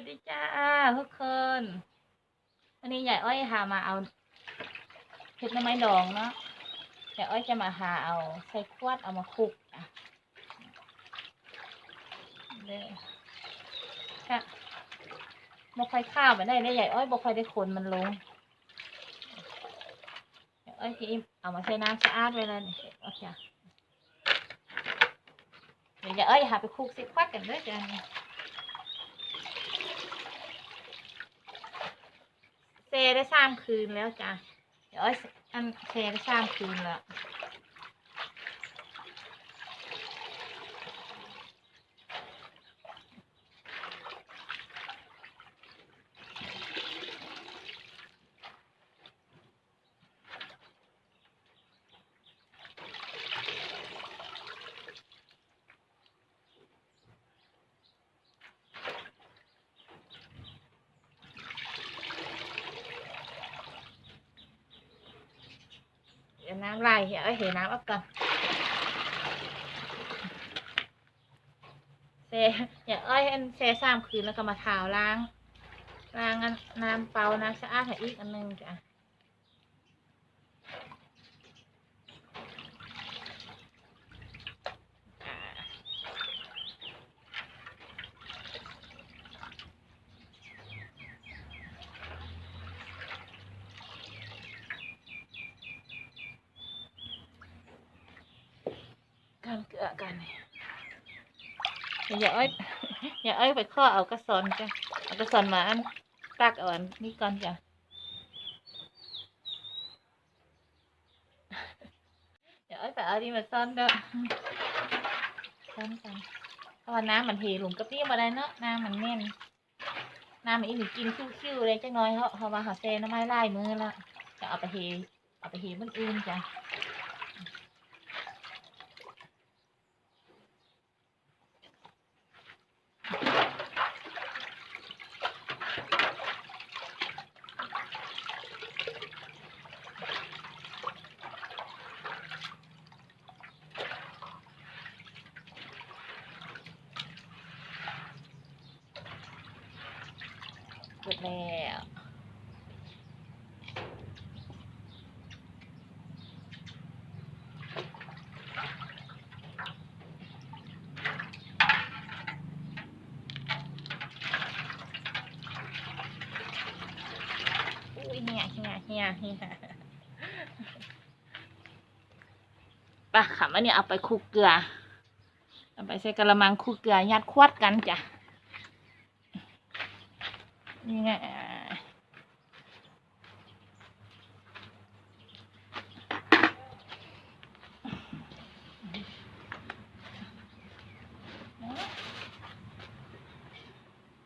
วัสดีจ้าทุกคนวันนี้ยายอ้อยหามาเอาเห็ดน้ำไม้ดองเนาะยายอ้อยจะมาหาเอาใส่ขวดเอามาคลุกอะเด้อค่ะบ่ค่อยข้าวไปได้ได้ยายอ้อยบ่ค่อยได้คนมันลงยายอ้อยที่เอามาใช้น้ำสะอาดไว้แล้วนี่โอเคเดี๋ยวยายอ้อยหาไปคลุกใส่ขวดกันเด้อจ้า นี่เซได้สามคืนแล้วจ้ะเดี๋ยวอันเซได้สามคืนแล้ว น้ำลายเหี่ยวอ้ยเห็นน้ำอัพก่อนเซเดี๋ยเอ้ยอันเซสามคืนแล้วก็มาทาวล้างล้างน้ำเปล่าน้ำสะอาดห้อีกอันหนึงจ้ะ อ่า กันเกลื อกันอย่าอ้อยอย่าอ้อยไปข้อเอากระสอนจ้ะเอากระสอนมาอันตักอาอันนี้ก่อนจ้ะอย่าอ้อยไปเอาดีมาซ่อนเด้อซ่อนกันเพราะว่าน้ำมันเทลงกระเปี้ยมาได้เนาะน้ำมันแน่นน้ำมันอีหนูกินคิ้วๆเลยจังน้อยเพราเพราะว่าเขาเซน้ำไม้ไล่มือล้วจะเอาไปเทเอาไปเทมันอื่นจ้ะ หมดแล้วอุ้ยเฮียเฮียเฮียเฮียปะค่ะวันนี้เอาไปคลุกเกลือ เอาไปใส่กระมังคลุกเกลือยัดควดกันจ้ะนี่ไง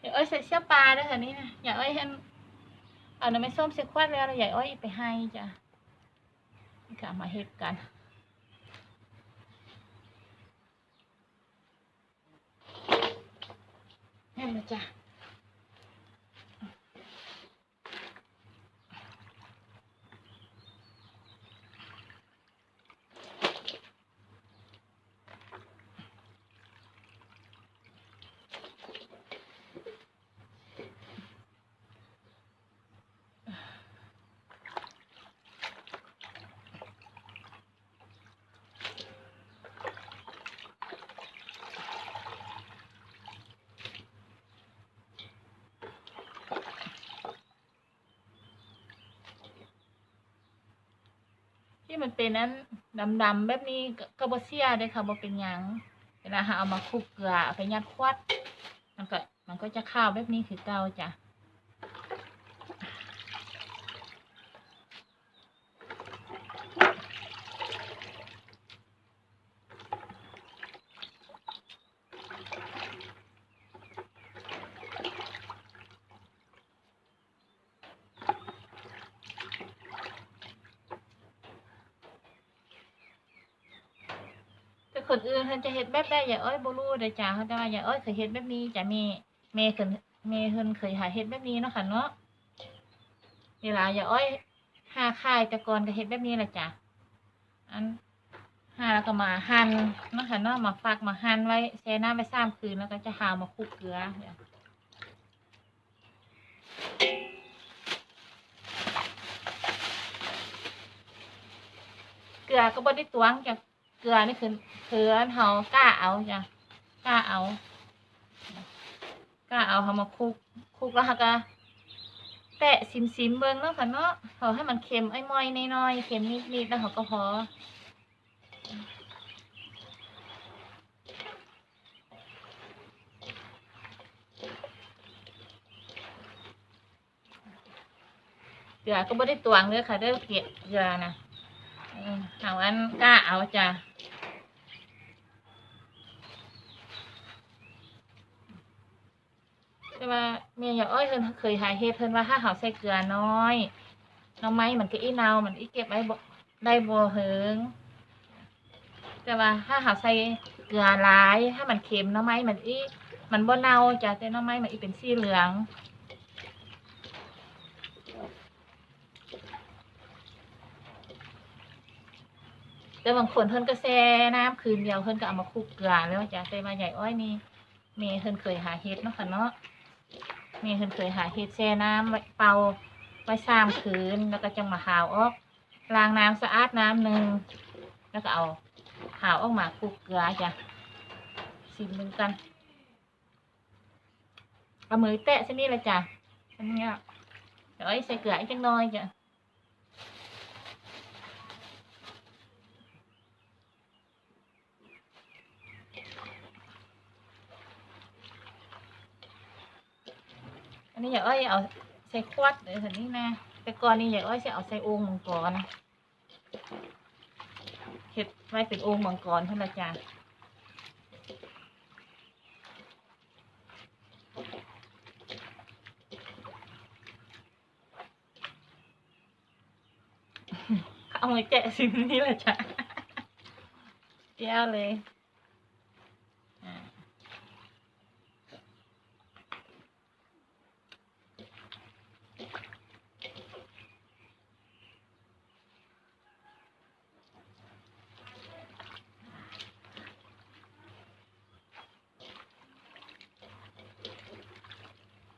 อย่าอ้ยใส่เสื้อปลาด้วยค่ะนี่นะอย่าเอ้ยเห็น เอาน้ำไม่ส้มเสียควัดแล้วใหญ่อ้อยไปให้จ้ะนี่ค่ะมาเฮ็ดกันนี่นะจ้ะ ที่มันเป็นนั้นดำๆแบบนี้ก็บ่เสียได้ค่ะบ่เป็นหยังเวลาหาเอามาคลุกเกลือไปยัดควัด มันก็มันก็จะข้าวแบบนี้คือเก่าจ้ะ คนอื่นเพิ่นจะเห็นแบบได้อย่าเอ้ยบ่รู้เด้จ้าเขาแต่ว่าอย่าเอ้ยเคยเห็นแบบนี้จ้ะเม่แมเพิ่มเพิ่นเคยหาเห็นแบบนี้เนาะค่ะเนาะเวลาอย่าเอ้ยหาค่ายตะกอนก็เห็นแบบนี้แหละจ้ะอันหาแล้วก็มาหั่นเนาะค่ะเนาะมาฟักมาหั่นไว้แช่น้ำไว้สามคืนแล้วก็จะหามาคลุกเกลือเกลือก็บ่ได้ตวงจาก เกลือนี่คือคืออันเฮากล้าเอาจ้ะกล้าเอากล้าเอาเฮามาคลุกคลุกแล้วเฮาก็แตะซิมๆเบิ่งเนาะค่ะเนาะเอาให้มันเค็มไอ้มอยน้อยๆเค็มนิดๆแล้วเขาก็พอเกลือก็ไม่ได้ตวงเลยค่ะเด้อเกลือนะเออเอาอันกล้าเอาจ้ะแต่ว่าเมียอย่าอ้ยเพิ่นเคยหายเฮ็ดเพิ่นว่าถ้าเขาใส่เกลือน้อยน้ำไม้มันก็อีเนามันอีเก็บไว้บได้บ่เหิงแต่ว่าถ้าเขาใส่เกลือหลายถ้ามันเค็มน้ำไม้มันอีมันบ่เน่าจ้ะแต่หน้ำไม้มันอีเป็นสีเหลืองแต่บางคนเพิ่นก็แช่น้ำคืนเดียวเพิ่นก็เอามาคลุกเกลือแล้วจ้ะแต่ว่าใหญ่อ้อยนี่เมย์เพิ่นเคยหาเฮ็ดเนาะค่ะเนาะ เมย์เพิ่นเคยหาเฮ็ดแช่น้ำไว้เป่าไว้สามคืนแล้วก็จังมาหาวออกล้างน้ำสะอาดน้ำหนึ่งแล้วก็เอาหาวออกมาคลุกเกลือจ้ะสิมึงกันเอามือแตะเส้นนี้เลยจ้ะเส้นนี้เดี๋ยวอ้อยใส่เกลืออีกจังน้อยจ้ะ อันนี้อย่าอ้อยเอาใส่ขวดเลยสันนี้นะแต่ก่อนนี้อย่าอ้อยจะเอาใส่โอ่งมังกรเห็ดไว้เป็นโอ่งมังกรเท่านั้นจ้ะเอามือแกะสิ่งนี้แหละจ้ะแก้วเลย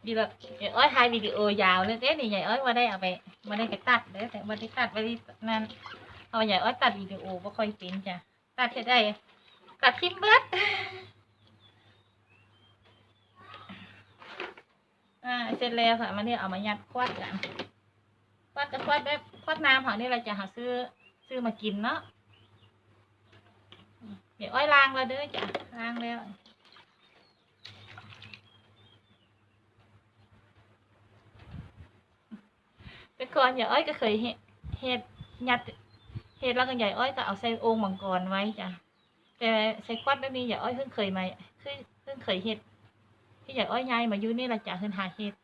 ดีแบบยายอ้อยถ่ายวิดีโอยาวเลยเด้นี่ยายอ้อยมาได้เอาไปมาได้ไปตัดเด้แต่มาได้ตัดไปที่นั่นเอายายอ้อยตัดวิดีโอบ่ค่อยเป็นจ้ะตัดเฮ็ดได้ตัดทิ้มเบิดอ่าเสร็จแล้วค่ะมาเนี่ยเอามายัดควัดกันควัดกับควัดแบบควัดน้ำของนี่เราจะหาซื้อซื้อมากินเนาะเดี๋ยวอ้อยล้างแล้วเด้อจ้ะล้างแล้ว แต่ก่อนยายอ้อยก็เคยเฮ็ดเฮ็ดยัดเฮ็ดแล้วก็ยายอ้อยก็เอาใส่โอ่งมังกรไว้จ้ะแต่ใส่ควัดแบบนี้ยายอ้อยเพิ่งเคยมาคือเพิ่งเคยเฮ็ดที่ยายอ้อยย้ายมาอยู่นี่ละจ้ะเพิ่นหาเฮ็ด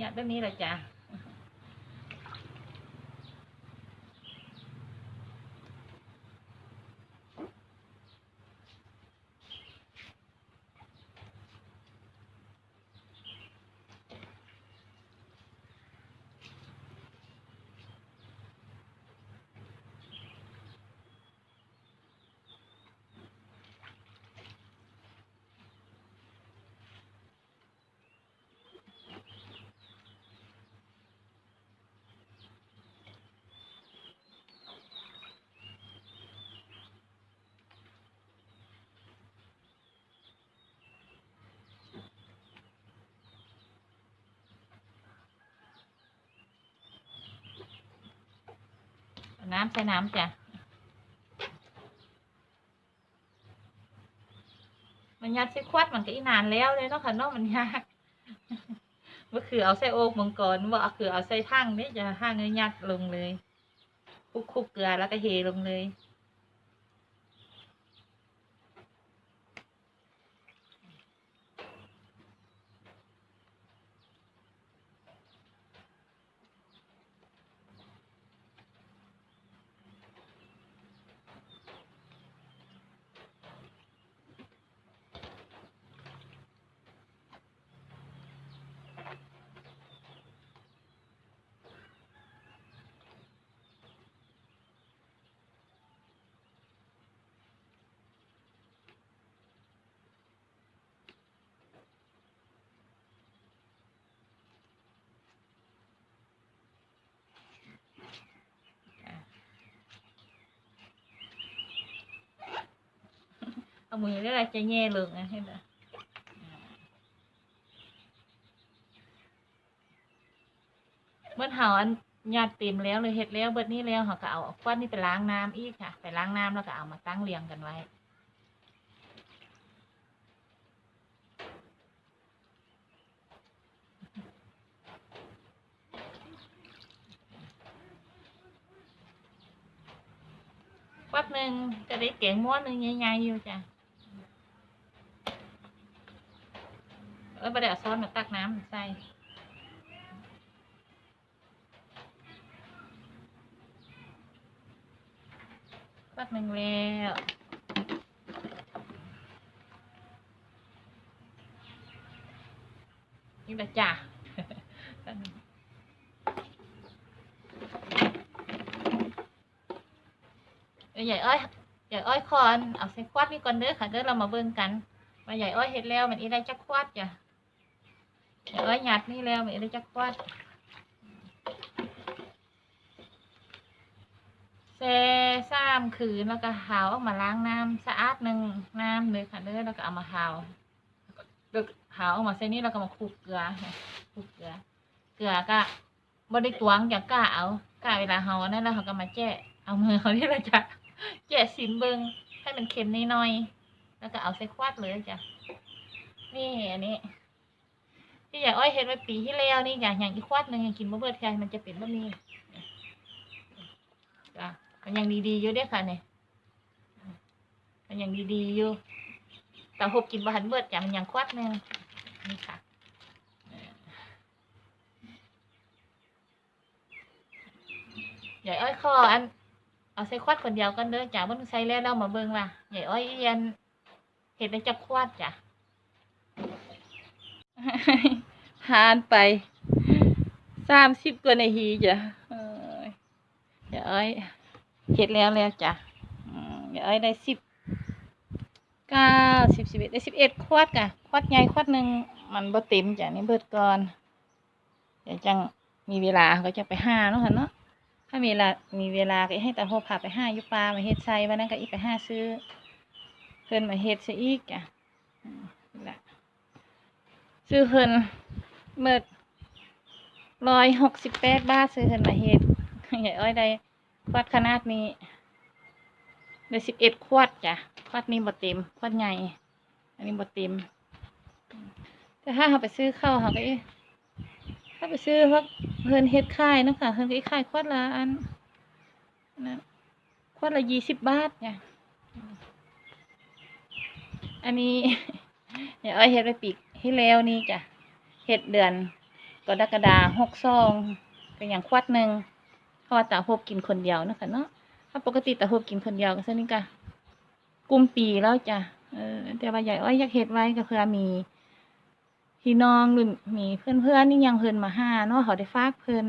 ยัดแบบนี้ละจ้ะ เอา น้ำใส่น้ำจ้ะมันยัดใส่ควัดมันก็อีนานแล้วเลยเนาะค่ะเนาะมันยากก็คือเอาใส่โอ่งมังกรว่าคือเอาใส่ทั้งนี่จะทั้งเลยยัดลงเลยคลุกๆเกลือแล้วก็เฮลงเลย เอามือได้ไรจะแย่เลิกนะเห็นไหมเมื่อเห่าอันญาติเต็มแล้วเลยเฮ็ดแล้วเบิดนี้แล้วเขาก็เอาควันนี่ไปล้างน้ำอีกค่ะ ไปล้างน้ำแล้วก็เอามาตั้งเรียงกันไว้แป๊บหนึ่งจะได้เก่งม้วนหนึ่งใหญ่ๆอยู่จ้ะ แล้วประเดี๋ยวซ้อนมาตักน้ำใส่ป๊บหนึ่งแล้วนี่แหละจ้ะแป๊บหนึ่งใหญ่อ้อยใหญ่อ้อยคอน เอาใส่ควาดนี่ก่อนเด้อค่ะเด้อเรามาเบิ่งกันว่าใหญ่อ้อยเฮ็ดแล้วมันอีได้จักควาดจ้ะ ใหญ่อ้อยหยัดนี่แล้วมันอีได้จักควาดแซ่ซ้ำคืนแล้วก็หาวออกมาล้างน้ำสะอาดหนึ่งน้ำเลยค่ะเด้อแล้วก็เอามาหาวเลือกหาวออกมาใส่นี่แล้วก็มาคลุกเกลือคลุกเกลือ เกลือก็บ่ได้ตวงอย่างกล้าเอากล้าเวลาเฮาอันนั่นแล้วเขาก็มาแจ้เอามือเขาที่เราจะแกะสิมเบิงให้มันเค็มนิดหน่อย แล้วก็เอาใส่ควาดเลยจ้ะนี่อันนี้ ที่ยายอ้อยเห็นไว้ปีที่แล้วนี่อย่างอย่างอีกควาดหนึ่งอยังกินมะเบิดใช่มันจะเป็นแบบนี้จ้ะมันยังดีๆอยู่เด้ค่ะเนี่ยมันยังดีๆอยู่แต่หบกินบะหันเบิดจ้ะมันยังควาดหนึ่งนี่ค่ะยายอ้อยคออันเอาใส่ควาดคนเดียวกันเด้อจ้ะบ่ต้อใส่แล้วเรามาเบิ่งว่าใหญ่อ้อยเอียนเห็ดได้จักควาดจ้ะ หานไปสามสิบกว่านาทีจ้ะเอ้ยใหญ่อ้อยเห็ดแล้วแล้วจ้ะอืมใหญ่อ้อยได้สิบเก้าสิบสิบเอ็ดได้สิบเอ็ดควดกะควดใหญ่ควดหนึ่งมันบ่เต็มจ้ะนี่เบิดก่อนเดี๋ยวจังมีเวลาก็จะไปห้าเนาะค่ะเนาะถ้ามีเวลามีเวลาก็ให้ตาโฮพาไปห้ายุปลามาเฮ็ดไซวันนั้นก็อีกไปห้าซื้อ เพิ่นมาเฮ็ดซะอีกอะอืมนี่ล่ะ ซื้อเพิ่นเมิดร้อยหกสิบแปดบาทซื้อเพิ่นมาเฮ็ดใหญ่อ้อยได้ควดขนาดนี้ได้สิบเอ็ดขวดจ้ะควดนี้บ่เต็มควดใหญ่ อันนี้บ่เต็ม แต่ถ้าเราไปซื้อข้าวเราก็ถ้าไปซื้อพวกเพิ่นเฮ็ดค่ายนะคะเพิ่นก็ขายควดละอันนะควดละยี่สิบบาทเนี่ยอันนี้ เดี๋ยวเอาเฮ็ดไปปีก ให้แล้วนี่จ้ะเฮ็ดเดือนกรกฎาหกซองเป็นอย่างควดหนึ่งเพราะว่าตาโฮบกินคนเดียวนะคะเนาะถ้าปกติตาโฮบกินคนเดียวก็ซะนี่กะกุมปีแล้วจ้ะเออแต่ว่าใหญ่อ้อยอยากเฮ็ดไว้ก็เพื่อมีพี่น้องหรือมีเพื่อนเพื่อนๆนี่ยังเพิ่นมาห้าเนาะเขาได้ฝากเพิ่น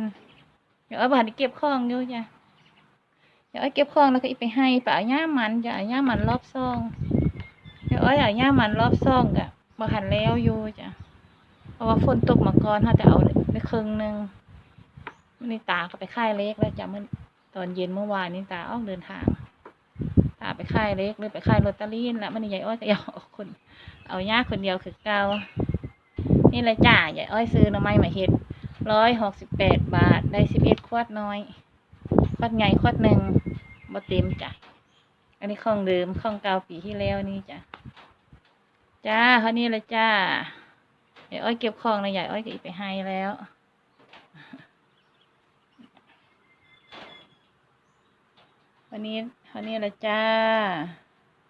เดี๋ยวเอาบาดเก็บของอยู่จ้ะเดี๋ยวเอาเก็บของแล้วก็อีไปให้ปเอาย่ามันจะย่ามันรอบซองเดี๋ยวเอาเอาย่ามันรอบซองกะ บ่หันแล้วอยู่จ้ะเพราะว่าฝนตกมาก่อนถ้าจะเอาไปครึ่งหนึ่งนนี้ตาก็ไปค่ายเล็กแล้วจ้ะเมื่อตอนเย็นเมื่อวานนี้ตาออกเดินทาง ตาไปค่ายเล็กเลยไปค่ายลอตเตอรี่นั่นแหละมันนี่อ้อยก็เอาคน เอาย่าคนเดียวคือเกานี่เลยจ้าใหญ่อ้อยซื้อน่อไม้มาเฮ็ดร้อยหกสิบแปดบาทได้สิบเอ็ดขวดน้อยขวดใหญ่ขวดหนึ่งบ่เต็มจ้ะ อันนี้ของเดิมของเก่าปีที่แล้วนี่จ้ะ จ้าเขานี่เลยจ้าใหญ่อ้อยเก็บของนะใหญ่อ้อยก็อีกไปให้แล้ววันนี้เขานี่เลยจ้า